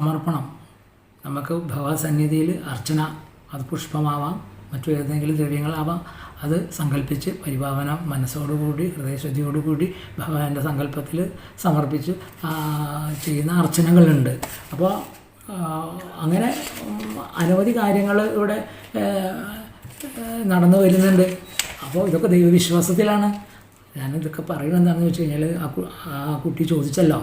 സമർപ്പണം. നമുക്ക് ഭഗവത്സന്നിധിയിൽ അർച്ചന അത് പുഷ്പമാവാം മറ്റു ഏതെങ്കിലും ദ്രവ്യങ്ങളാവാം അത് സങ്കല്പിച്ച് പരിഭാവന മനസ്സോടുകൂടി ഹൃദയശുദ്ധിയോടുകൂടി ഭഗവാന്റെ സങ്കല്പത്തിൽ സമർപ്പിച്ച് ചെയ്യുന്ന അർച്ചനകളുണ്ട്. അപ്പോൾ അങ്ങനെ അനവധി കാര്യങ്ങൾ ഇവിടെ നടന്നു വരുന്നുണ്ട്. അപ്പോൾ ഇതൊക്കെ ദൈവവിശ്വാസത്തിലാണ്. ഞാനിതൊക്കെ പറയുന്നത് എന്താണെന്ന് വെച്ച് കഴിഞ്ഞാൽ ആ കുട്ടി ചോദിച്ചല്ലോ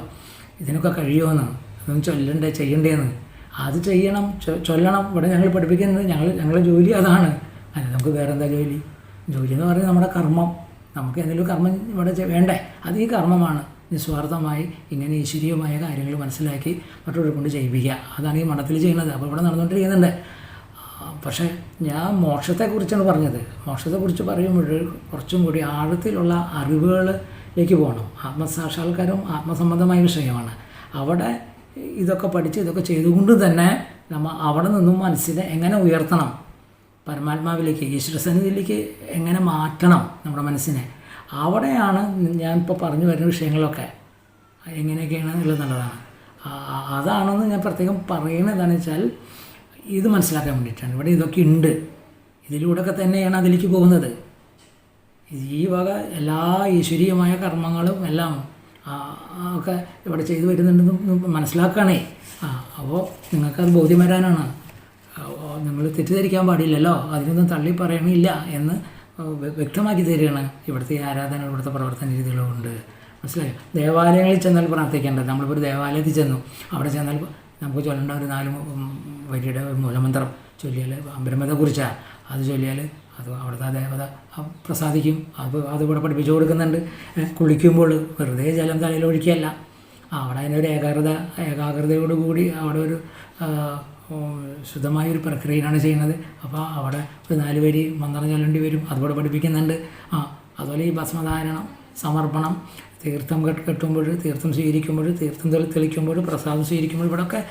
ഇതിനൊക്കെ കഴിയുമെന്ന് ഇതൊന്നും ചൊല്ലണ്ടേ ചെയ്യണ്ടേന്ന്. അത് ചെയ്യണം ചൊല്ലണം. ഇവിടെ ഞങ്ങൾ പഠിപ്പിക്കുന്നത് ഞങ്ങൾ ഞങ്ങളുടെ ജോലി അതാണ്. അല്ല നമുക്ക് വേറെ എന്താ ജോലി? ജോലി എന്ന് പറയുന്നത് നമ്മുടെ കർമ്മം. നമുക്ക് എന്തെങ്കിലും കർമ്മം ഇവിടെ വേണ്ടേ? അത് ഈ കർമ്മമാണ്. നിസ്വാർത്ഥമായി ഇങ്ങനെ ഈശ്വരീയമായ കാര്യങ്ങൾ മനസ്സിലാക്കി മറ്റുള്ളവരെ കൊണ്ട് ചെയ്യിപ്പിക്കുക. അതാണ് ഈ മഠത്തിൽ ചെയ്യുന്നത്. അപ്പോൾ ഇവിടെ നടന്നുകൊണ്ടിരിക്കുന്നുണ്ട്. പക്ഷേ ഞാൻ മോക്ഷത്തെക്കുറിച്ചാണ് പറഞ്ഞത്. മോക്ഷത്തെക്കുറിച്ച് പറയുമ്പോൾ കുറച്ചും കൂടി ആഴത്തിലുള്ള അറിവുകളിലേക്ക് പോകണം. ആത്മസാക്ഷാത്കാരം ആത്മസംബന്ധമായ വിഷയമാണ്. അവിടെ ഇതൊക്കെ പഠിച്ച് ഇതൊക്കെ ചെയ്തുകൊണ്ട് തന്നെ നമ്മൾ അവിടെ നിന്നും മനസ്സിനെ എങ്ങനെ ഉയർത്തണം? പരമാത്മാവിലേക്ക് ഈശ്വരസന്നിധിയിലേക്ക് എങ്ങനെ മാറ്റണം നമ്മുടെ മനസ്സിനെ? അവിടെയാണ് ഞാൻ ഇപ്പോൾ പറഞ്ഞു വരുന്ന വിഷയങ്ങളൊക്കെ. എങ്ങനെയൊക്കെയാണ് എന്നുള്ളതാണ് അതാണെന്ന് ഞാൻ പ്രത്യേകം പറയുന്നത് എന്താണെന്ന് വെച്ചാൽ ഇത് മനസ്സിലാക്കാൻ വേണ്ടിയിട്ടാണ്. ഇവിടെ ഇതൊക്കെ ഉണ്ട്. ഇതിലൂടെയൊക്കെ തന്നെയാണ് അതിലേക്ക് പോകുന്നത്. ഈ വക എല്ലാ ഈശ്വരീയമായ കർമ്മങ്ങളും എല്ലാം ഒക്കെ ഇവിടെ ചെയ്തു വരുന്നുണ്ടെന്ന് മനസ്സിലാക്കുകയാണേ. ആ അപ്പോൾ നിങ്ങൾക്കത് ബോധ്യം വരാനാണ്. നിങ്ങൾ തെറ്റിദ്ധരിക്കാൻ പാടില്ലല്ലോ അതിനൊന്നും തള്ളി പറയണില്ല എന്ന് വ്യ- വ്യക്തമാക്കി തരികയാണ് ഇവിടുത്തെ ആരാധന ഇവിടുത്തെ പ്രവർത്തന രീതികളും ഉണ്ട്. മനസ്സിലായോ? ദേവാലയങ്ങളിൽ ചെന്നാൽ പ്രാർത്ഥിക്കേണ്ടത് നമ്മളിപ്പോൾ ഒരു ദേവാലയത്തിൽ ചെന്നു. അവിടെ ചെന്നാൽ നമുക്ക് ചൊല്ലേണ്ട ഒരു നാല് വരിയുടെ മൂലമന്ത്രം ചൊല്ലിയാൽ ബ്രഹ്മത്തെക്കുറിച്ചാണ് അത് ചൊല്ലിയാൽ അത് അവിടുത്തെ ദേവത പ്രസാദിക്കും. അത് അതുകൂടെ പഠിപ്പിച്ചു കൊടുക്കുന്നുണ്ട്. കുളിക്കുമ്പോൾ വെറുതെ ജലം തലയിൽ ഒഴിക്കുകയല്ല അവിടെ അതിനൊരു ഏകാഗ്രത ഏകാഗ്രതയോടുകൂടി അവിടെ ഒരു ശുദ്ധമായ ഒരു പ്രക്രിയയാണ് ചെയ്യുന്നത്. അപ്പോൾ അവിടെ ഒരു നാല് വരി മന്ത്രം ചൊല്ലേണ്ടി വരും. അതുകൂടെ പഠിപ്പിക്കുന്നുണ്ട്. ആ അതുപോലെ ഈ ഭസ്മധാരണം സമർപ്പണം തീർത്ഥം കെട്ടുമ്പോൾ തീർത്ഥം സ്വീകരിക്കുമ്പോൾ തീർത്ഥം തെളി തെളിക്കുമ്പോൾ പ്രസാദം സ്വീകരിക്കുമ്പോൾ ഇവിടെയൊക്കെ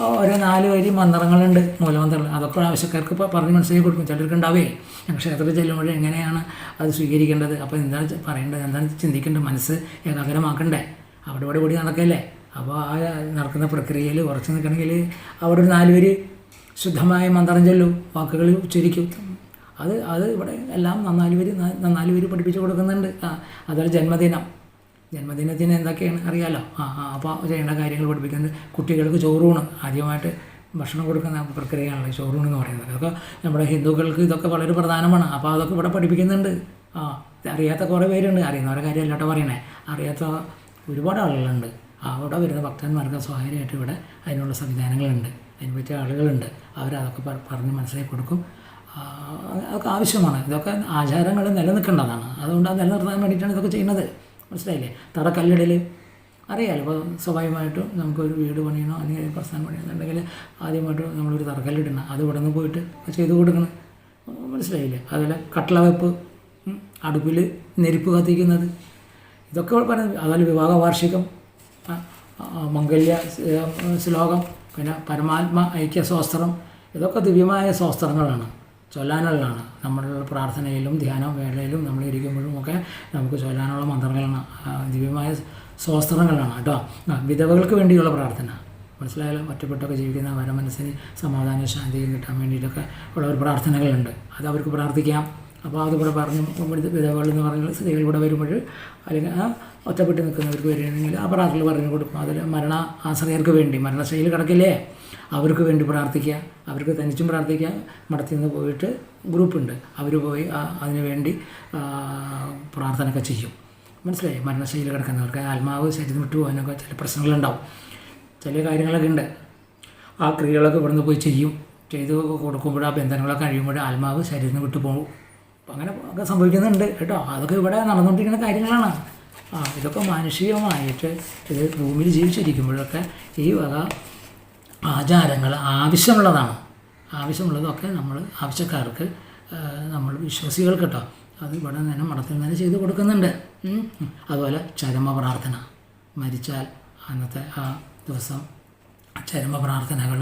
ഓരോ നാല് വരി മന്ത്രങ്ങളുണ്ട് മൂലമന്ത്രങ്ങൾ. അതൊക്കെ ആവശ്യക്കാർക്ക് പറഞ്ഞ് മനസ്സിലാക്കി കൊടുക്കും. ചിലർക്ക് ഉണ്ടാവേ. ക്ഷേത്രത്തിൽ ചെല്ലുമ്പോൾ എങ്ങനെയാണ് അത് സ്വീകരിക്കേണ്ടത്? അപ്പോൾ എന്താണ് പറയേണ്ടത്? എന്താണ് ചിന്തിക്കേണ്ടത്? മനസ്സ് ഏകാഗ്രമാക്കണ്ടേ? അവിടെ ഇവിടെ കൂടി നടക്കല്ലേ? അപ്പോൾ ആ നടക്കുന്ന പ്രക്രിയയിൽ ഉറച്ചു നിൽക്കണമെങ്കിൽ അവിടെ ഒരു നാല് പേര് ശുദ്ധമായ മന്ത്രം ചൊല്ലും. വാക്കുകൾ ഉച്ചരിക്കും. അത് അത് ഇവിടെ എല്ലാം നന്നാൽ പേര് നന്നാൽ പേര് പഠിപ്പിച്ചു കൊടുക്കുന്നുണ്ട്. അതുപോലെ ജന്മദിനം. ജന്മദിനത്തിന് എന്തൊക്കെയാണ് അറിയാലോ? ആ അപ്പോൾ ചെയ്യേണ്ട കാര്യങ്ങൾ പഠിപ്പിക്കുന്നത് കുട്ടികൾക്ക് ചോറൂണ്. ആദ്യമായിട്ട് ഭക്ഷണം കൊടുക്കുന്ന പ്രക്രിയയാണല്ലോ ചോറൂണ് എന്ന് പറയുന്നത്. അതൊക്കെ നമ്മുടെ ഹിന്ദുക്കൾക്ക് ഇതൊക്കെ വളരെ പ്രധാനമാണ്. അപ്പോൾ അതൊക്കെ ഇവിടെ പഠിപ്പിക്കുന്നുണ്ട്. ആ അറിയാത്ത കുറേ പേരുണ്ട്. അറിയുന്നവരെ കാര്യമല്ല കേട്ടോ പറയണേ. അറിയാത്ത ഒരുപാട് ആളുകളുണ്ട്. അവിടെ വരുന്ന ഭക്തന്മാർക്ക് സ്വകാര്യമായിട്ട് ഇവിടെ അതിനുള്ള സംവിധാനങ്ങളുണ്ട്. അതിന് പറ്റിയ ആളുകളുണ്ട്. അവരതൊക്കെ പറഞ്ഞ് മനസ്സിലാക്കി കൊടുക്കും. അതൊക്കെ ആവശ്യമാണ്. ഇതൊക്കെ ആചാരങ്ങൾ നിലനിൽക്കേണ്ടതാണ്. അതുകൊണ്ട് അത് നിലനിർത്താൻ വേണ്ടിയിട്ടാണ് ഇതൊക്കെ ചെയ്യുന്നത്. മനസ്സിലായില്ലേ? തറ കല്ലിടൽ അറിയാലോ അപ്പോൾ സ്വാഭാവികമായിട്ടും നമുക്കൊരു വീട് പണിയണോ അല്ലെങ്കിൽ ഒരു പ്രസ്ഥാനം പണിയണമെന്നുണ്ടെങ്കിൽ ആദ്യമായിട്ട് നമ്മളൊരു തറക്കല്ലിടണം. അത് ഇവിടെ നിന്ന് പോയിട്ട് ചെയ്ത് കൊടുക്കണം. മനസ്സിലായില്ലേ? അതുപോലെ കട്ടള വെപ്പ് അടുപ്പിൽ നെരുപ്പ് കത്തിക്കുന്നത്. ഇതൊക്കെ പറയുന്നത് അതുപോലെ വിവാഹ വാർഷികം മംഗല്യ ശ്ലോകം പിന്നെ പരമാത്മ ഐക്യ സ്വാസ്ത്രം ഇതൊക്കെ ദിവ്യമായ സ്വസ്ത്രങ്ങളാണ് ചൊല്ലാനുള്ളതാണ്. നമ്മളുടെ പ്രാർത്ഥനയിലും ധ്യാന വേളയിലും നമ്മൾ ഇരിക്കുമ്പോഴും ഒക്കെ നമുക്ക് ചൊല്ലാനുള്ള മന്ത്രങ്ങളാണ് ദിവ്യമായ സ്വസ്ത്രങ്ങളാണ് കേട്ടോ. വിധവകൾക്ക് വേണ്ടിയുള്ള പ്രാർത്ഥന. മനസ്സിലായാലും ഒറ്റപ്പെട്ടൊക്കെ ജീവിക്കുന്ന അവരുടെ മനസ്സിന് സമാധാനവും ശാന്തിയും കിട്ടാൻ വേണ്ടിയിട്ടൊക്കെ ഉള്ള ഒരു പ്രാർത്ഥനകളുണ്ട്. അത് അവർക്ക് പ്രാർത്ഥിക്കാം. അപ്പോൾ അതിവിടെ പറഞ്ഞു വിധവകൾ എന്ന് പറഞ്ഞാൽ സ്ത്രീകൾ ഇവിടെ വരുമ്പോൾ അല്ലെങ്കിൽ ആ ഒറ്റപ്പെട്ട് നിൽക്കുന്നവർക്ക് വരികയാണെങ്കിൽ ആ പ്രാർത്ഥന പറഞ്ഞു കൊടുക്കും. അതിൽ മരണ ആശ്രയർക്ക് വേണ്ടി മരണശൈലി കിടക്കില്ലേ? അവർക്ക് വേണ്ടി പ്രാർത്ഥിക്കുക അവർക്ക് തനിച്ചും പ്രാർത്ഥിക്കാം മഠത്തിൽ നിന്ന് പോയിട്ട് ഗ്രൂപ്പുണ്ട്. അവർ പോയി അതിനുവേണ്ടി അതിനു വേണ്ടി പ്രാർത്ഥനയൊക്കെ ചെയ്യും. മനസ്സിലായി? മരണശൈലി കിടക്കുന്നവർക്ക് ആത്മാവ് ശരീരം വിട്ടു പോകാനൊക്കെ ചില പ്രശ്നങ്ങളുണ്ടാവും. ചില കാര്യങ്ങളൊക്കെ ഉണ്ട്. ആ ക്രിയകളൊക്കെ ഇവിടുന്ന് പോയി ചെയ്യും. ചെയ്ത് കൊടുക്കുമ്പോൾ ആ ബന്ധനങ്ങളൊക്കെ കഴിയുമ്പോൾ ആത്മാവ് ശരീരം വിട്ടു പോകും. അങ്ങനെ ഒക്കെ സംഭവിക്കുന്നുണ്ട് കേട്ടോ. അതൊക്കെ ഇവിടെ നടന്നുകൊണ്ടിരിക്കുന്ന കാര്യങ്ങളാണ്. ആ ഇതൊക്കെ മാനുഷികമായിട്ട് ഇത് ഭൂമിയിൽ ജീവിച്ചിരിക്കുമ്പോഴൊക്കെ ഈ വക ആചാരങ്ങൾ ആവശ്യമുള്ളതാണ്. ആവശ്യമുള്ളതൊക്കെ നമ്മൾ ആവശ്യക്കാർക്ക് നമ്മൾ വിശ്വാസികൾക്ക് കേട്ടോ അത് ഇവിടെ തന്നെ മഠത്തിൽ തന്നെ ചെയ്ത് കൊടുക്കുന്നുണ്ട്. അതുപോലെ ചരമ പ്രാർത്ഥന മരിച്ചാൽ അന്നത്തെ ആ ദിവസം ചരമ പ്രാർത്ഥനകൾ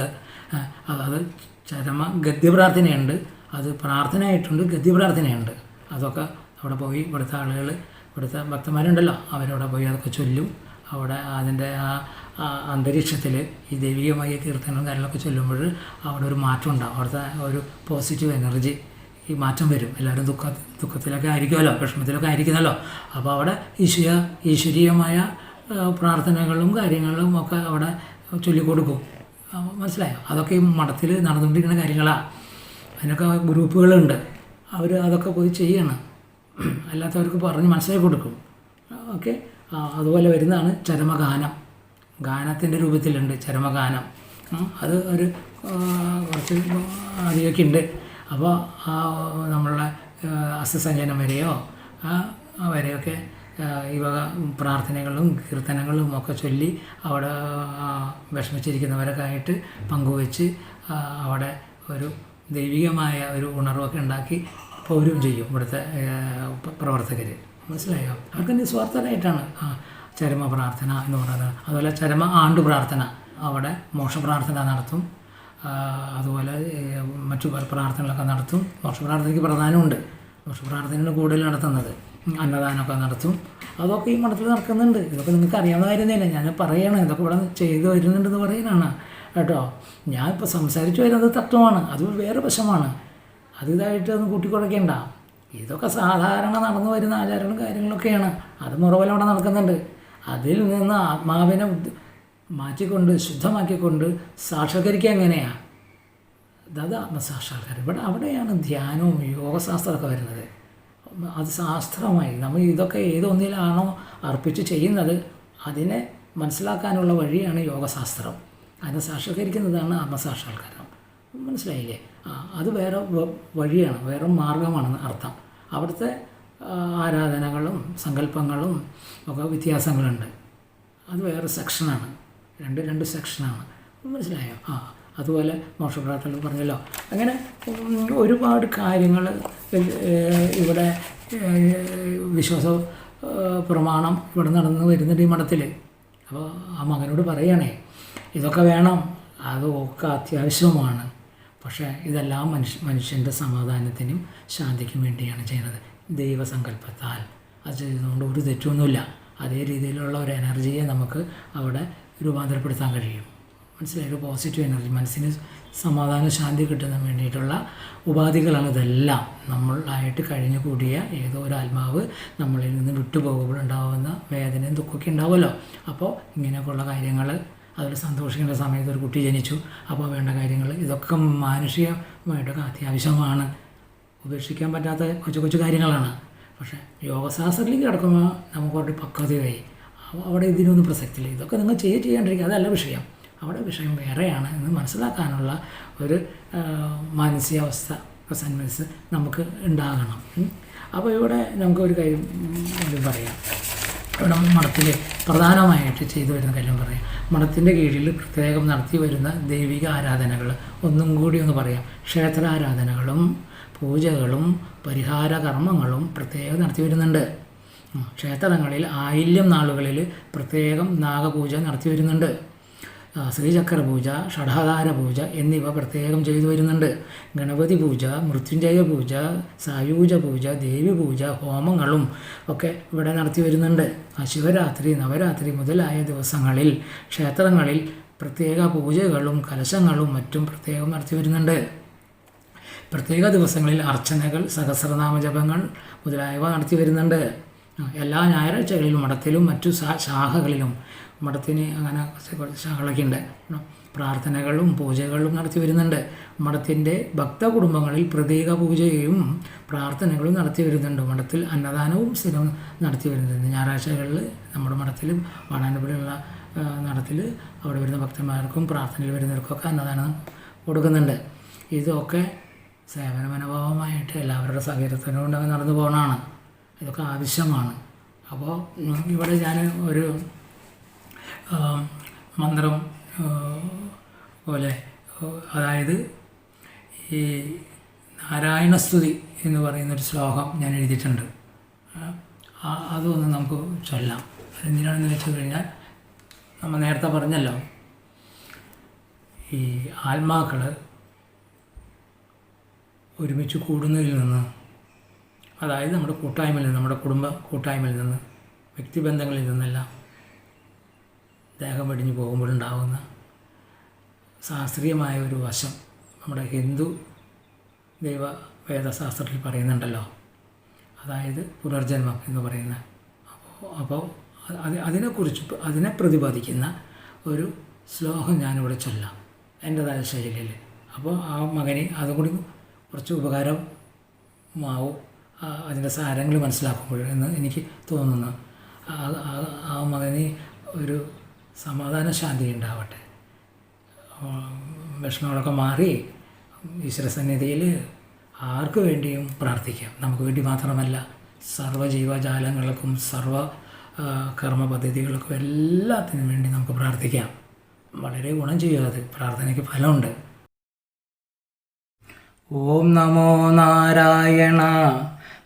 അതായത് ചരമ ഗദ്യപ്രാർത്ഥനയുണ്ട് അത് പ്രാർത്ഥനയായിട്ടുണ്ട് ഗദ്യപ്രാർത്ഥനയുണ്ട്. അതൊക്കെ അവിടെ പോയി ഇവിടുത്തെ ആളുകൾ ഇവിടുത്തെ ഭക്തന്മാരുണ്ടല്ലോ. അവരവിടെ പോയി അതൊക്കെ ചൊല്ലും. അവിടെ അതിന്റെ ആ അന്തരീക്ഷത്തിൽ ഈ ദൈവികമായ കീർത്തനങ്ങളും കാര്യങ്ങളൊക്കെ ചൊല്ലുമ്പോൾ അവിടെ ഒരു മാറ്റം ഉണ്ടാവും. അവിടുത്തെ ഒരു പോസിറ്റീവ് എനർജി ഈ മാറ്റം വരും. എല്ലാവരും ദുഃഖ ദുഃഖത്തിലൊക്കെ ആയിരിക്കുമല്ലോ വിഷമത്തിലൊക്കെ ആയിരിക്കുന്നല്ലോ. അപ്പോൾ അവിടെ ഈശ്വര ഈശ്വരീയമായ പ്രാർത്ഥനകളും കാര്യങ്ങളും ഒക്കെ അവിടെ ചൊല്ലിക്കൊടുക്കും. മനസ്സിലായോ? അതൊക്കെ ഈ മഠത്തിൽ നടന്നുകൊണ്ടിരിക്കുന്ന കാര്യങ്ങളാണ് അതിനൊക്കെ ഗ്രൂപ്പുകളുണ്ട്. അവർ അതൊക്കെ പോയി ചെയ്യണം. അല്ലാത്തവർക്ക് പറഞ്ഞ് മനസ്സിലാക്കി കൊടുക്കും. ഓക്കെ? അതുപോലെ വരുന്നതാണ് ചരമഗാനം. ഗാനത്തിന്റെ രൂപത്തിലുണ്ട് ചരമഗാനം. അത് ഒരു കുറച്ച് അധികമൊക്കെ ഉണ്ട് അപ്പോൾ ആ നമ്മളുടെ അസ്ഥസഞ്ജനം വരെയോ വരെയൊക്കെ ഈ വക പ്രാർത്ഥനകളും കീർത്തനങ്ങളും ഒക്കെ ചൊല്ലി അവിടെ വിഷമിച്ചിരിക്കുന്നവരൊക്കെ ആയിട്ട് പങ്കുവെച്ച് അവിടെ ഒരു ദൈവികമായ ഒരു ഉണർവൊക്കെ ഉണ്ടാക്കി പൗരും ചെയ്യും ഇവിടുത്തെ പ്രവർത്തകർ മനസ്സിലായോ? അവർക്ക് നിസ്വാർത്ഥരായിട്ടാണ് ആ ചരമ പ്രാർത്ഥന എന്ന് പറയുന്നത്. അതുപോലെ ചരമ ആണ്ട് പ്രാർത്ഥന അവിടെ മോക്ഷ പ്രാർത്ഥന നടത്തും. അതുപോലെ മറ്റു പ്രാർത്ഥനകളൊക്കെ നടത്തും. മോക്ഷ പ്രാർത്ഥനയ്ക്ക് പ്രധാനമുണ്ട്. മോക്ഷ പ്രാർത്ഥനയാണ് കൂടുതൽ നടത്തുന്നത്. അന്നദാനമൊക്കെ നടത്തും. അതൊക്കെ ഈ മഠത്തിൽ നടക്കുന്നുണ്ട്. ഇതൊക്കെ നിങ്ങൾക്ക് അറിയാവുന്ന കാര്യം തന്നെ ഞാൻ പറയണം. ഇതൊക്കെ ഇവിടെ ചെയ്തു വരുന്നുണ്ടെന്ന് പറയാനാണ് കേട്ടോ? ഞാൻ ഇപ്പോൾ സംസാരിച്ചു വരുന്നത് തത്വമാണ്. അത് വേറെ വശമാണ്. അത് ഇതായിട്ട് ഒന്ന് ഇതൊക്കെ സാധാരണ നടന്നു വരുന്ന ആചാരങ്ങളും കാര്യങ്ങളൊക്കെയാണ്. അത് മുറപോലെ അവിടെ നടക്കുന്നുണ്ട്. അതിൽ നിന്ന് ആത്മാവിനെ മാറ്റിക്കൊണ്ട് ശുദ്ധമാക്കിക്കൊണ്ട് സാക്ഷാത്കരിക്കുക എങ്ങനെയാണ് അത് ആത്മസാക്ഷാത്കാരം ഇവിടെ അവിടെയാണ് ധ്യാനവും യോഗശാസ്ത്രമൊക്കെ വരുന്നത്. അത് ശാസ്ത്രമായി. നമ്മൾ ഇതൊക്കെ ഏതൊന്നിലാണോ അർപ്പിച്ച് ചെയ്യുന്നത് അതിനെ മനസ്സിലാക്കാനുള്ള വഴിയാണ് യോഗശാസ്ത്രം. അതിനെ സാക്ഷാത്കരിക്കുന്നതാണ് ആത്മസാക്ഷാത്കാരം. മനസ്സിലായില്ലേ? ആ അത് വേറെ വഴിയാണ് വേറെ മാർഗമാണെന്ന് അർത്ഥം. അവിടുത്തെ ആരാധനകളും സങ്കല്പങ്ങളും ഒക്കെ വ്യത്യാസങ്ങളുണ്ട്. അത് വേറെ സെക്ഷനാണ്. രണ്ട് രണ്ട് സെക്ഷനാണ്. മനസ്സിലായോ? ആ അതുപോലെ മോക്ഷപ്രാർത്ഥന പറഞ്ഞല്ലോ. അങ്ങനെ ഒരുപാട് കാര്യങ്ങൾ ഇവിടെ വിശ്വാസ പ്രമാണം ഇവിടെ നടന്നു വരുന്നുണ്ട് ഈ മഠത്തിൽ അപ്പോൾ ആ മകനോട് പറയണേ ഇതൊക്കെ വേണം. അതൊക്കെ അത്യാവശ്യമാണ്. പക്ഷേ ഇതെല്ലാം മനുഷ്യ മനുഷ്യന്റെ സമാധാനത്തിനും ശാന്തിക്കും വേണ്ടിയാണ് ചെയ്യുന്നത്. ദൈവസങ്കല്പത്താൽ. അത് ചെയ്തുകൊണ്ട് ഒരു തെറ്റൊന്നുമില്ല അതേ രീതിയിലുള്ള ഒരു എനർജിയെ നമുക്ക് അവിടെ രൂപാന്തരപ്പെടുത്താൻ കഴിയും. മനസ്സിലായി? ഒരു പോസിറ്റീവ് എനർജി മനസ്സിന് സമാധാന ശാന്തി കിട്ടുന്ന വേണ്ടിയിട്ടുള്ള ഉപാധികളാണ് ഇതെല്ലാം. നമ്മളായിട്ട് കഴിഞ്ഞു കൂടിയ ഏതോ ഒരു ആത്മാവ് നമ്മളിൽ നിന്ന് വിട്ടുപോകുമ്പോൾ ഉണ്ടാകുന്ന വേദനയും ദുഃഖമൊക്കെ ഉണ്ടാവുമല്ലോ. അപ്പോൾ ഇങ്ങനെയൊക്കെയുള്ള കാര്യങ്ങൾ അതിൽ സന്തോഷിക്കേണ്ട സമയത്ത് ഒരു കുട്ടി ജനിച്ചു. അപ്പോൾ വേണ്ട കാര്യങ്ങൾ ഇതൊക്കെ മാനുഷികമായിട്ടൊക്കെ അത്യാവശ്യമാണ്. ഉപേക്ഷിക്കാൻ പറ്റാത്ത കൊച്ചു കൊച്ചു കാര്യങ്ങളാണ്. പക്ഷേ യോഗശാസ്ത്രത്തിലേക്ക് കിടക്കുമ്പോൾ നമുക്ക് കുറേ പക്വതയായി. അവിടെ ഇതിനൊന്നും പ്രസക്തിയില്ല. ഇതൊക്കെ നിങ്ങൾ ചെയ്യുക ചെയ്യാണ്ടിരിക്കുക. അതല്ല വിഷയം. അവിടെ വിഷയം വേറെയാണ് എന്ന് മനസ്സിലാക്കാനുള്ള ഒരു മാനസികാവസ്ഥ സന്മനസ് നമുക്ക് ഉണ്ടാകണം. അപ്പോൾ ഇവിടെ നമുക്ക് ഒരു കാര്യം പറയാം. ഇവിടെ മഠത്തിൽ പ്രധാനമായിട്ട് ചെയ്തു വരുന്ന കാര്യം പറയാം. മഠത്തിന്റെ കീഴിൽ പ്രത്യേകം നടത്തി വരുന്ന ദൈവിക ആരാധനകൾ ഒന്നും കൂടി ഒന്ന് പറയാം. ക്ഷേത്രാരാധനകളും പൂജകളും പരിഹാര കർമ്മങ്ങളും പ്രത്യേകം നടത്തി വരുന്നുണ്ട്. ക്ഷേത്രങ്ങളിൽ ആയില്യം നാളുകളിൽ പ്രത്യേകം നാഗപൂജ നടത്തി വരുന്നുണ്ട്. ശ്രീചക്ര പൂജ ഷഡാധാര പൂജ എന്നിവ പ്രത്യേകം ചെയ്തു വരുന്നുണ്ട്. ഗണപതി പൂജ മൃത്യുഞ്ജയ പൂജ സായൂജ പൂജ ദേവി പൂജ ഹോമങ്ങളും ഒക്കെ ഇവിടെ നടത്തി വരുന്നുണ്ട്. ശിവരാത്രി നവരാത്രി മുതലായ ദിവസങ്ങളിൽ ക്ഷേത്രങ്ങളിൽ പ്രത്യേക പൂജകളും കലശങ്ങളും മറ്റും പ്രത്യേകം നടത്തി വരുന്നുണ്ട്. പ്രത്യേക ദിവസങ്ങളിൽ അർച്ചനകൾ സഹസ്രനാമജപങ്ങൾ മുതലായവ നടത്തി വരുന്നുണ്ട്. എല്ലാ ഞായറാഴ്ചകളിലും മഠത്തിലും മറ്റു ശാഖകളിലും മഠത്തിന് അങ്ങനെ ശാഖകളൊക്കെ ഉണ്ട്. പ്രാർത്ഥനകളും പൂജകളും നടത്തി വരുന്നുണ്ട്. മഠത്തിന്റെ ഭക്ത കുടുംബങ്ങളിൽ പ്രതീക പൂജയും പ്രാർത്ഥനകളും നടത്തി വരുന്നുണ്ട്. മഠത്തിൽ അന്നദാനവും സ്ഥിരം നടത്തി വരുന്നുണ്ട്. ഞായറാഴ്ചകളിൽ നമ്മുടെ മഠത്തിലും വാടാനപ്പള്ളിയുള്ള നടത്തിൽ അവിടെ വരുന്ന ഭക്തന്മാർക്കും പ്രാർത്ഥനയിൽ വരുന്നവർക്കൊക്കെ അന്നദാനം കൊടുക്കുന്നുണ്ട്. ഇതൊക്കെ സേവന മനോഭാവമായിട്ട് എല്ലാവരുടെ സഹകരണത്തിനോട് നടന്നു പോകണമാണ് ഇതൊക്കെ ആവശ്യമാണ്. അപ്പോൾ ഇവിടെ ഞാൻ ഒരു മന്ത്രം പോലെ അതായത് ഈ നാരായണസ്തുതി എന്ന് പറയുന്നൊരു ശ്ലോകം ഞാൻ എഴുതിയിട്ടുണ്ട്. അതൊന്ന് നമുക്ക് ചൊല്ലാം. അതെന്തിനാണെന്ന് വെച്ച് കഴിഞ്ഞാൽ നമ്മൾ നേരത്തെ പറഞ്ഞല്ലോ ഈ ആത്മാക്കൾ ഒരുമിച്ച് കൂടുന്നതിൽ നിന്ന് അതായത് നമ്മുടെ കൂട്ടായ്മയിൽ നിന്ന് നമ്മുടെ കുടുംബ കൂട്ടായ്മയിൽ നിന്ന് വ്യക്തിബന്ധങ്ങളിൽ നിന്നെല്ലാം ദേഹം വെടിഞ്ഞു പോകുമ്പോഴുണ്ടാകുന്ന ശാസ്ത്രീയമായ ഒരു വശം നമ്മുടെ ഹിന്ദു ദൈവ വേദശാസ്ത്രത്തിൽ പറയുന്നുണ്ടല്ലോ. അതായത് പുനർജന്മം എന്ന് പറയുന്ന. അപ്പോൾ അപ്പോൾ അത് അതിനെക്കുറിച്ച് അതിനെ പ്രതിപാദിക്കുന്ന ഒരു ശ്ലോകം ഞാനിവിടെ ചൊല്ലാം. എന്റെതായ ശൈലിയിൽ. അപ്പോൾ ആ മകനെ അതും കൂടി കുറച്ച് ഉപകാരമാവും അതിന്റെ സാരങ്ങൾ മനസ്സിലാക്കുമ്പോൾ എന്ന് എനിക്ക് തോന്നുന്നു. ആ- മകന് ഒരു സമാധാന ശാന്തി ഉണ്ടാവട്ടെ. വിഷമങ്ങളൊക്കെ മാറി ഈശ്വരസന്നിധിയിൽ ആർക്ക് വേണ്ടിയും പ്രാർത്ഥിക്കാം. നമുക്ക് വേണ്ടി മാത്രമല്ല സർവ ജീവജാലങ്ങൾക്കും സർവ കർമ്മ പദ്ധതികൾക്കും എല്ലാത്തിനും വേണ്ടി നമുക്ക് പ്രാർത്ഥിക്കാം. വളരെ ഗുണം ചെയ്യുക അത്. പ്രാർത്ഥനയ്ക്ക് ഫലമുണ്ട്. ഓം നമോ നാരായണ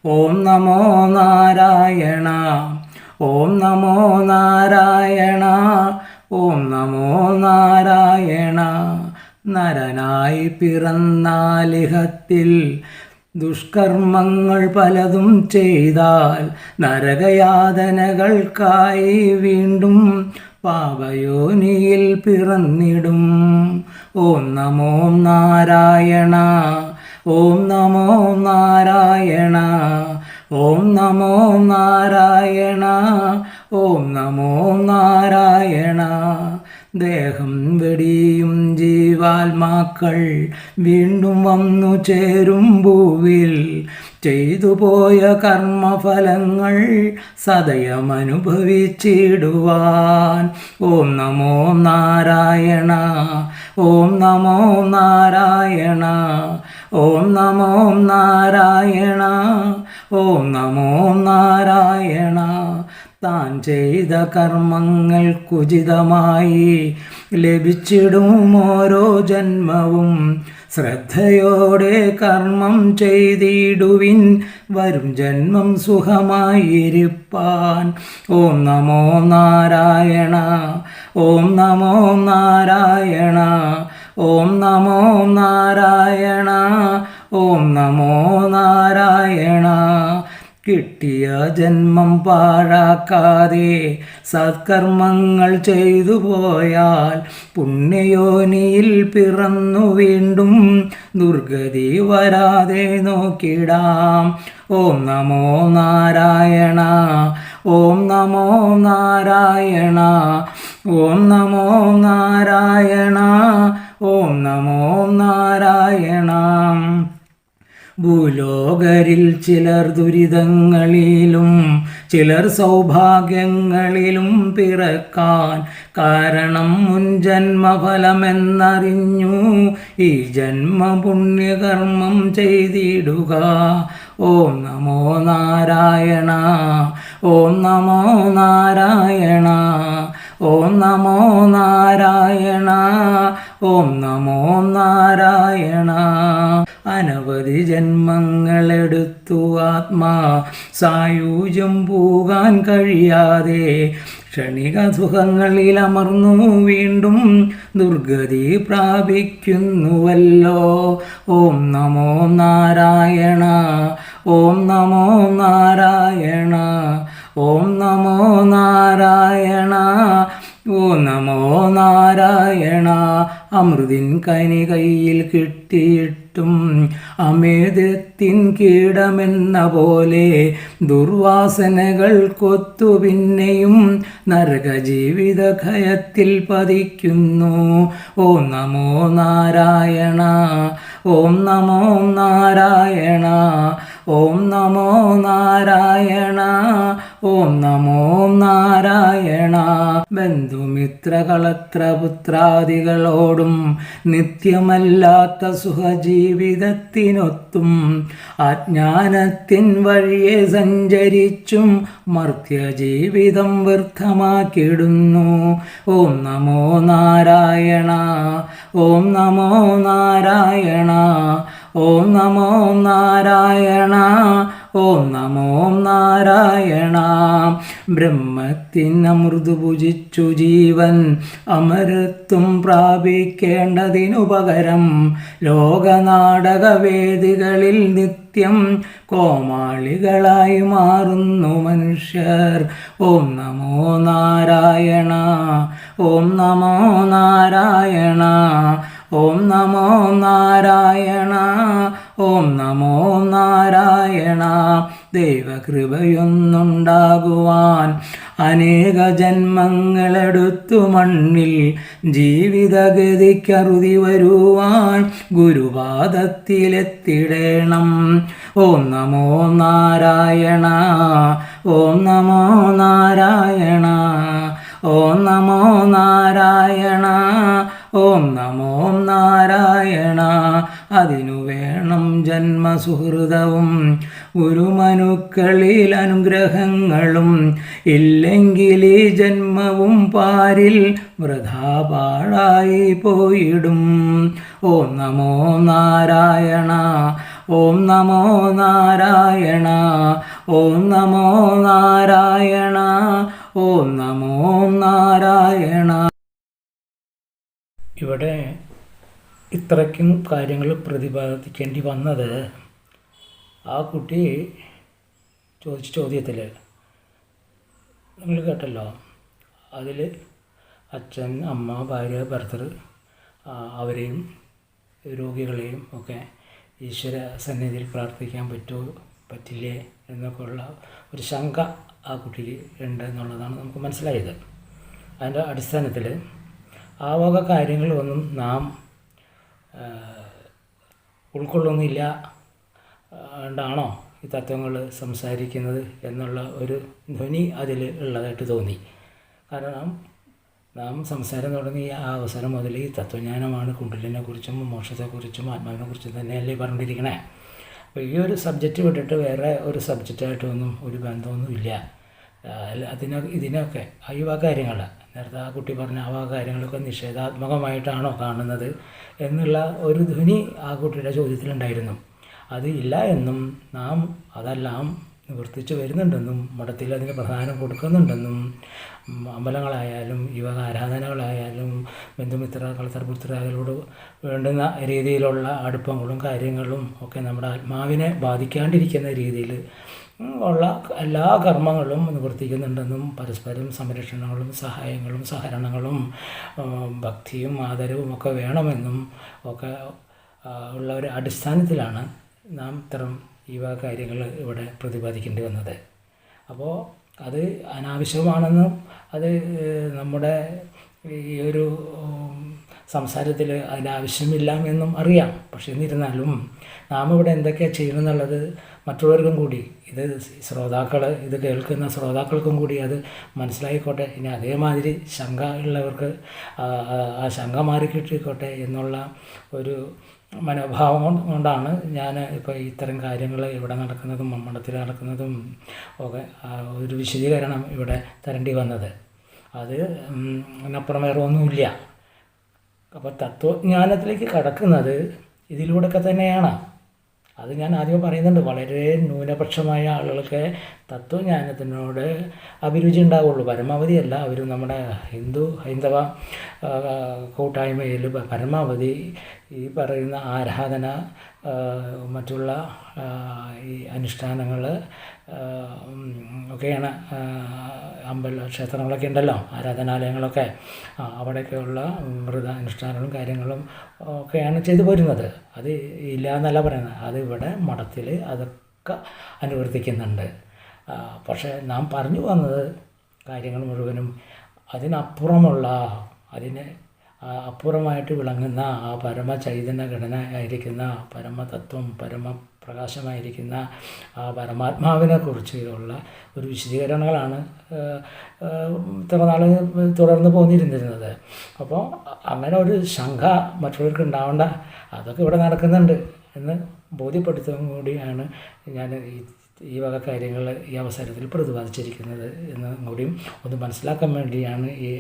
ഓം നമോ നാരായണ ഓം നമോ നാരായണ ഓം നമോ നാരായണ. നരനായി പിറന്നാലിഹത്തിൽ ദുഷ്കർമ്മങ്ങൾ പലതും ചെയ്താൽ നരകയാതനകൾക്കായി വീണ്ടും പാപയോനിയിൽ പിറന്നിടും. ഓം നമോ നാരായണ. ഓം നമോ നാരായണ ഓം നമോ നാരായണ ഓം നമോ നാരായണ. ദേഹം വെടിയും ജീവാത്മാക്കൾ വീണ്ടും വന്നു ചേരും ഭൂവിൽ ചെയ്തു പോയ കർമ്മഫലങ്ങൾ സദയമനുഭവിച്ചിടുവാൻ. ഓം നമോ നാരായണ ഓം നമോ നാരായണ. ഓം നമോ നാരായണ ഓം നമോ നാരായണ. താൻ ചെയ്ത കർമ്മങ്ങൾക്കുചിതമായി ലഭിച്ചിടും ഓരോ ജന്മവും. ശ്രദ്ധയോടെ കർമ്മം ചെയ്തിടുവിൻ വരും ജന്മം സുഖമായിരിപ്പാൻ. ഓം നമോ നാരായണ ഓം നമോ നാരായണ. ഓം നമോ നാരായണ ഓം നമോ നാരായണ. കിട്ടിയ ജന്മം പാഴാക്കാതെ സത്കർമ്മങ്ങൾ ചെയ്തു പോയാൽ പുണ്യയോനിയിൽ പിറന്നു വീണ്ടും ദുർഗതി വരാതെ നോക്കിടാം. ഓം നമോ നാരായണ ഓം നമോ നാരായണ ഓം നമോ നാരായണ. ഓം നമോ നാരായണ. ഭൂലോകരിൽ ചിലർ ദുരിതങ്ങളിലും ചിലർ സൗഭാഗ്യങ്ങളിലും പിറക്കാൻ കാരണം മുൻജന്മഫലമെന്നറിഞ്ഞു ഈ ജന്മ പുണ്യകർമ്മം ചെയ്തിടുക. ഓം നമോ നാരായണ ഓം നമോ നാരായണ. ഓം നമോ നാരായണ ഓം നമോ നാരായണ. അനവധി ജന്മങ്ങളെടുത്തു ആത്മാ സായൂജ്യം പോകാൻ കഴിയാതെ ക്ഷണിക സുഖങ്ങളിൽ അമർന്നു വീണ്ടും ദുർഗതി പ്രാപിക്കുന്നുവല്ലോ. ഓം നമോ നാരായണ ഓം നമോ നാരായണ. ഓം നമോ നാരായണ ഓ നമോ നാരായണ. അമൃതിൻ കനി കയ്യിൽ കിട്ടിയിട്ടും അമേദത്തിൻ കീടമെന്ന പോലെ ദുർവാസനകൾ കൊത്തു പിന്നെയും നരക ജീവിത ഭയത്തിൽ പതിക്കുന്നു. ഓ നമോ നാരായണ ഓം നമോ നാരായണ. ഓം നമോ നാരായണ ഓം നമോ നാരായണ. ബന്ധുമിത്രകളത്രപുത്രാദികളോടും നിത്യമല്ലാത്ത സുഖജീവിതത്തിനൊത്തും അജ്ഞാനത്തിൻ വഴിയെ സഞ്ചരിച്ചും മർത്യജീവിതം വ്യർത്ഥമാക്കിടുന്നു ഓം നമോ നാരായണ ഓം നമോ നാരായണ. ഓം നമോ നാരായണ ഓം നമോ നാരായണ. ബ്രഹ്മത്തിനമൃദു ഭുജിച്ചു ജീവൻ അമരത്വം പ്രാപിക്കേണ്ടതിനുപകരം ലോകനാടക ലോകനാടകവേദികളിൽ നിത്യം കോമാളികളായി മാറുന്നു മനുഷ്യർ. ഓം നമോ നാരായണ ഓം നമോ നാരായണ. ഓം നമോ നാരായണ ഓം നമോ നാരായണ. ദൈവകൃപയൊന്നുണ്ടാകുവാൻ അനേക ജന്മങ്ങളെടുത്തു മണ്ണിൽ ജീവിതഗതിക്കറുതി വരുവാൻ ഗുരുപാദത്തിലെത്തിടേണം. ഓം നമോ നാരായണ ഓം നമോ നാരായണ. ഓം നമോ നാരായണ ഓം നമോ നാരായണ. അതിനു വേണം ജന്മസുഹൃതവും ഗുരുമനുക്കളിൽ അനുഗ്രഹങ്ങളും. ഇല്ലെങ്കിൽ ഈ ജന്മവും പാരിൽ വൃഥാപാടായി പോയിടും. ഓം നമോ നാരായണ ഓം നമോ നാരായണ ഓം നമോ നാരായണ. ഓം നമോ നാരായണ. ഇവിടെ ഇത്രയ്ക്കും കാര്യങ്ങൾ പ്രതിപാദിക്കേണ്ടി വന്നത് ആ കുട്ടി ചോദിച്ച ചോദ്യത്തിൽ നിങ്ങൾ കേട്ടല്ലോ. അതിൽ അച്ഛൻ അമ്മ ഭാര്യ ഭർത്തർ അവരെയും രോഗികളെയും ഒക്കെ ഈശ്വര സന്നിധിയിൽ പ്രാർത്ഥിക്കാൻ പറ്റുമോ പറ്റില്ലേ എന്നൊക്കെ ഉള്ള ഒരു ശങ്ക ആ കുട്ടിക്ക് ഉണ്ട് എന്നുള്ളതാണ് നമുക്ക് മനസ്സിലായത്. അതിന്റെ അടിസ്ഥാനത്തിൽ ആ വക കാര്യങ്ങളൊന്നും നാം ഉൾക്കൊള്ളുന്നില്ല ഉണ്ടാണോ ഈ തത്വങ്ങൾ സംസാരിക്കുന്നത് എന്നുള്ള ഒരു ധ്വനി അതിൽ ഉള്ളതായിട്ട് തോന്നി. കാരണം നാം സംസാരം തുടങ്ങിയ ആ അവസരം മുതൽ ഈ തത്വജ്ഞാനമാണ് കുണ്ടലിനെക്കുറിച്ചും മോക്ഷത്തെക്കുറിച്ചും ആത്മാവിനെ കുറിച്ചും തന്നെയല്ലേ പറഞ്ഞിരിക്കണേ. അപ്പോൾ ഈ ഒരു സബ്ജക്റ്റ് വിട്ടിട്ട് വേറെ ഒരു സബ്ജക്റ്റായിട്ടൊന്നും ഒരു ബന്ധമൊന്നും ഇല്ല. ആ, ഇതിനൊക്കെ ഈ വക കാര്യങ്ങൾ നേരത്തെ ആ കുട്ടി പറഞ്ഞ ആ വക കാര്യങ്ങളൊക്കെ നിഷേധാത്മകമായിട്ടാണോ കാണുന്നത് എന്നുള്ള ഒരു ധ്വനി ആ കുട്ടിയുടെ ചോദ്യത്തിലുണ്ടായിരുന്നു. അത് ഇല്ല എന്നും നാം അതെല്ലാം നിവർത്തിച്ച് വരുന്നുണ്ടെന്നും മഠത്തിൽ അതിന് പ്രധാനം കൊടുക്കുന്നുണ്ടെന്നും അമ്പലങ്ങളായാലും യുവ ആരാധനകളായാലും ബന്ധുമിത്ര കളസർപുത്രകളോട് വേണ്ടുന്ന രീതിയിലുള്ള അടുപ്പങ്ങളും കാര്യങ്ങളും ഒക്കെ നമ്മുടെ ആത്മാവിനെ ബാധിക്കാണ്ടിരിക്കുന്ന രീതിയിൽ ഉള്ള എല്ലാ കർമ്മങ്ങളും നിവർത്തിക്കുന്നുണ്ടെന്നും പരസ്പരം സംരക്ഷണങ്ങളും സഹായങ്ങളും സഹകരണങ്ങളും ഭക്തിയും ആദരവും ഒക്കെ വേണമെന്നും ഒക്കെ ഉള്ള ഒരു അടിസ്ഥാനത്തിലാണ് നാം ഇത്തരം ഈ വക കാര്യങ്ങൾ ഇവിടെ പ്രതിപാദിക്കേണ്ടി വന്നത്. അപ്പോൾ അത് അനാവശ്യമാണെന്നും അത് നമ്മുടെ ഈ ഒരു സംസാരത്തിൽ അതിന്റെ ആവശ്യമില്ല എന്നും അറിയാം. പക്ഷെ എന്നിരുന്നാലും നാം ഇവിടെ എന്തൊക്കെയാണ് ചെയ്യുന്നതെന്നുള്ളത് മറ്റുള്ളവർക്കും കൂടി ഇത് ശ്രോതാക്കൾ ഇത് കേൾക്കുന്ന ശ്രോതാക്കൾക്കും കൂടി അത് മനസ്സിലായിക്കോട്ടെ. ഇനി അതേമാതിരി ശങ്ക ഉള്ളവർക്ക് ആ ശങ്ക മാറി കിട്ടിക്കോട്ടെ എന്നുള്ള ഒരു മനോഭാവം കൊണ്ട് കൊണ്ടാണ് ഞാൻ ഇപ്പോൾ ഇത്തരം കാര്യങ്ങൾ ഇവിടെ നടക്കുന്നതും മമ്മടത്തിൽ നടക്കുന്നതും ഒക്കെ ഒരു വിശദീകരണം ഇവിടെ തരേണ്ടി വന്നത്. അത് അതിനപ്പുറം വേറെ ഒന്നുമില്ല. അപ്പോൾ തത്വജ്ഞാനത്തിലേക്ക് കടക്കുന്നത് ഇതിലൂടെയൊക്കെ തന്നെയാണ്. അത് ഞാൻ ആദ്യം പറയുന്നുണ്ട് വളരെ ന്യൂനപക്ഷമായ ആളുകൾക്ക് തത്വജ്ഞാനത്തിനോട് അഭിരുചി ഉണ്ടാവുള്ളൂ. പരമാവധി അല്ല അവർ നമ്മുടെ ഹിന്ദു ഹൈന്ദവ കൂട്ടായ്മയിൽ പരമാവധി ഈ പറയുന്ന ആരാധന മറ്റുള്ള ഈ അനുഷ്ഠാനങ്ങൾ ഒക്കെയാണ് അമ്പല ക്ഷേത്രങ്ങളൊക്കെ ഉണ്ടല്ലോ ആരാധനാലയങ്ങളൊക്കെ. അവിടെയൊക്കെയുള്ള വ്രത അനുഷ്ഠാനങ്ങളും കാര്യങ്ങളും ഒക്കെയാണ് ചെയ്തു പോരുന്നത്. അത് ഇല്ല എന്നല്ല പറയുന്നത്. അത് ഇവിടെ മഠത്തിൽ അതൊക്കെ അനുവർത്തിക്കുന്നുണ്ട്. പക്ഷേ നാം പറഞ്ഞു വന്നത് കാര്യങ്ങൾ മുഴുവനും അതിനപ്പുറമുള്ള അതിന് അപ്പുറമായിട്ട് വിളങ്ങുന്ന ആ പരമ ചൈതന്യ ഘടന ആയിരിക്കുന്ന പരമതത്വം പരമപ്രകാശമായിരിക്കുന്ന ആ പരമാത്മാവിനെ കുറിച്ചുള്ള ഒരു വിശദീകരണങ്ങളാണ് ഏഹ്, ഏഹ്, ഇത്ര നാൾ തുടർന്ന് പോന്നിരുന്നിരുന്നത്. അപ്പോൾ അങ്ങനെ ഒരു ശങ്ക മറ്റുള്ളവർക്ക് ഉണ്ടാവേണ്ട അതൊക്കെ ഇവിടെ നടക്കുന്നുണ്ട് എന്ന് ബോധ്യപ്പെടുത്തും കൂടിയാണ് ഞാൻ ഈ ഈ വക കാര്യങ്ങൾ ഈ അവസരത്തിൽ പ്രതിപാദിച്ചിരിക്കുന്നത് എന്ന് കൂടിയും ഒന്ന് മനസ്സിലാക്കാൻ വേണ്ടിയാണ് ഈ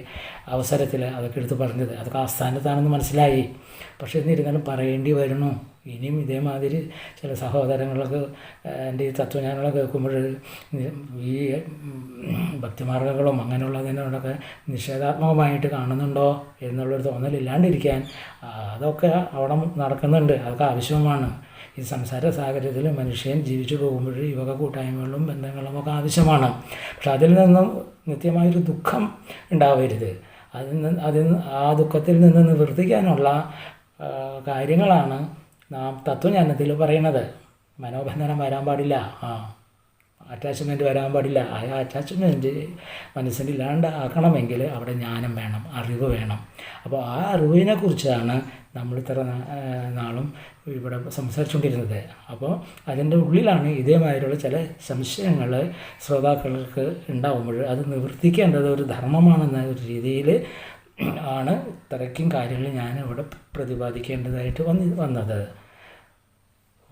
അവസരത്തിൽ അതൊക്കെ എടുത്ത് പറഞ്ഞത്. അതൊക്കെ ആസ്ഥാനത്താണെന്ന് മനസ്സിലായി. പക്ഷേ എന്നിരുന്നാലും പറയേണ്ടി വരണോ ഇനിയും ഇതേമാതിരി ചില സഹോദരങ്ങളൊക്കെ എന്റെ ഈ തത്വജ്ഞാനങ്ങളെ കേൾക്കുമ്പോൾ ഈ ഭക്തിമാർഗങ്ങളും അങ്ങനെയുള്ളതിനോടൊക്കെ നിഷേധാത്മകമായിട്ട് കാണുന്നുണ്ടോ എന്നുള്ളൊരു തോന്നലില്ലാണ്ടിരിക്കാൻ അതൊക്കെ അവിടെ നടക്കുന്നുണ്ട്. അതൊക്കെ ആവശ്യമാണ് ഈ സംസാര സാഹചര്യത്തിൽ മനുഷ്യൻ ജീവിച്ചു പോകുമ്പോൾ യുവക വക കൂട്ടായ്മകളും ബന്ധങ്ങളും ഒക്കെ ആവശ്യമാണ്. പക്ഷെ അതിൽ നിന്നും നിത്യമായൊരു ദുഃഖം ഉണ്ടാവരുത്. അതിൽ നിന്ന് അതിൽ ആ ദുഃഖത്തിൽ നിന്ന് നിവർത്തിക്കാനുള്ള കാര്യങ്ങളാണ് നാം തത്വജ്ഞാനത്തിൽ പറയണത്. മനോബന്ധനം വരാൻ പാടില്ല. ആ അറ്റാച്ച്മെന്റ് വരാൻ പാടില്ല. ആ അറ്റാച്ച്മെന്റ് മനസ്സിൽ ഇല്ലാണ്ട് ആക്കണമെങ്കിൽ അവിടെ ജ്ഞാനം വേണം അറിവ് വേണം. അപ്പോൾ ആ അറിവിനെക്കുറിച്ചാണ് നമ്മൾ ഇത്ര നാളും ഇവിടെ സംസാരിച്ചുകൊണ്ടിരുന്നത്. അപ്പോൾ അതിന്റെ ഉള്ളിലാണ് ഇതേമാതിരിയുള്ള ചില സംശയങ്ങൾ ശ്രോതാക്കൾക്ക് ഉണ്ടാവുമ്പോൾ അത് നിവർത്തിക്കേണ്ടത് ഒരു ധർമ്മമാണെന്ന ഒരു രീതിയിൽ ആണ് ഇത്രയ്ക്കും കാര്യങ്ങൾ ഞാൻ ഇവിടെ പ്രതിപാദിക്കേണ്ടതായിട്ട് വന്ന് വന്നത്.